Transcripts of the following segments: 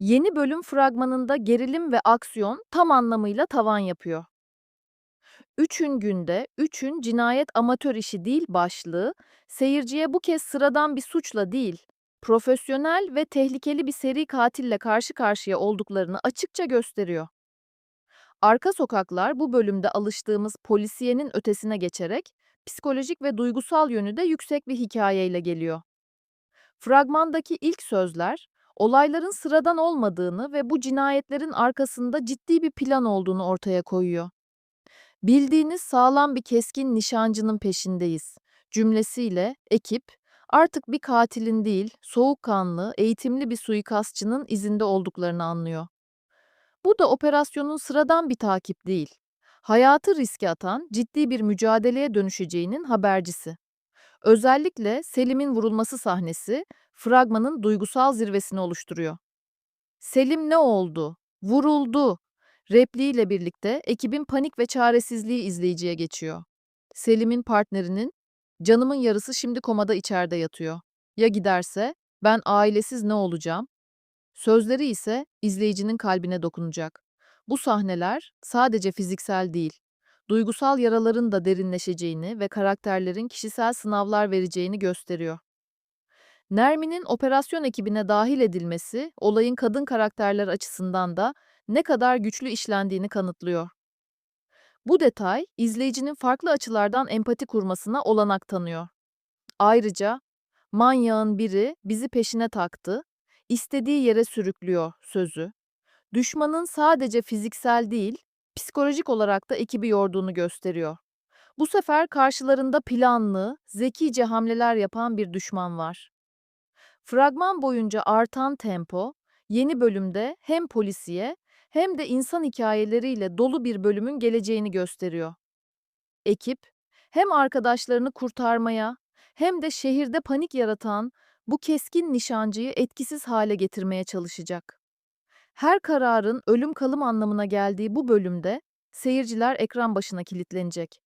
Yeni bölüm fragmanında gerilim ve aksiyon tam anlamıyla tavan yapıyor. Üçün günde, üçün cinayet amatör işi değil başlığı, seyirciye bu kez sıradan bir suçla değil, profesyonel ve tehlikeli bir seri katille karşı karşıya olduklarını açıkça gösteriyor. Arka Sokaklar bu bölümde alıştığımız polisiyenin ötesine geçerek psikolojik ve duygusal yönü de yüksek bir hikayeyle geliyor. Fragmandaki ilk sözler, olayların sıradan olmadığını ve bu cinayetlerin arkasında ciddi bir plan olduğunu ortaya koyuyor. Bildiğiniz sağlam bir keskin nişancının peşindeyiz cümlesiyle ekip artık bir katilin değil, soğukkanlı, eğitimli bir suikastçının izinde olduklarını anlıyor. Bu da operasyonun sıradan bir takip değil. Hayatı riske atan ciddi bir mücadeleye dönüşeceğinin habercisi. Özellikle Selim'in vurulması sahnesi fragmanın duygusal zirvesini oluşturuyor. Selim ne oldu? Vuruldu. Repliğiyle birlikte ekibin panik ve çaresizliği izleyiciye geçiyor. Selim'in partnerinin canımın yarısı şimdi komada içeride yatıyor. Ya giderse ben ailesiz ne olacağım? Sözleri ise izleyicinin kalbine dokunacak. Bu sahneler sadece fiziksel değil, duygusal yaraların da derinleşeceğini ve karakterlerin kişisel sınavlar vereceğini gösteriyor. Nermin'in operasyon ekibine dahil edilmesi, olayın kadın karakterler açısından da ne kadar güçlü işlendiğini kanıtlıyor. Bu detay, izleyicinin farklı açılardan empati kurmasına olanak tanıyor. Ayrıca, manyağın biri bizi peşine taktı, istediği yere sürüklüyor sözü. Düşmanın sadece fiziksel değil, psikolojik olarak da ekibi yorduğunu gösteriyor. Bu sefer karşılarında planlı, zekice hamleler yapan bir düşman var. Fragman boyunca artan tempo, yeni bölümde hem polisiye hem de insan hikayeleriyle dolu bir bölümün geleceğini gösteriyor. Ekip, hem arkadaşlarını kurtarmaya hem de şehirde panik yaratan bu keskin nişancıyı etkisiz hale getirmeye çalışacak. Her kararın ölüm kalım anlamına geldiği bu bölümde seyirciler ekran başına kilitlenecek.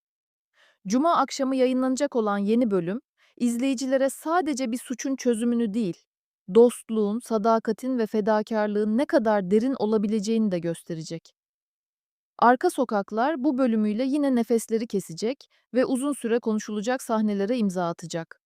Cuma akşamı yayınlanacak olan yeni bölüm, izleyicilere sadece bir suçun çözümünü değil, dostluğun, sadakatin ve fedakarlığın ne kadar derin olabileceğini de gösterecek. Arka Sokaklar bu bölümüyle yine nefesleri kesecek ve uzun süre konuşulacak sahnelere imza atacak.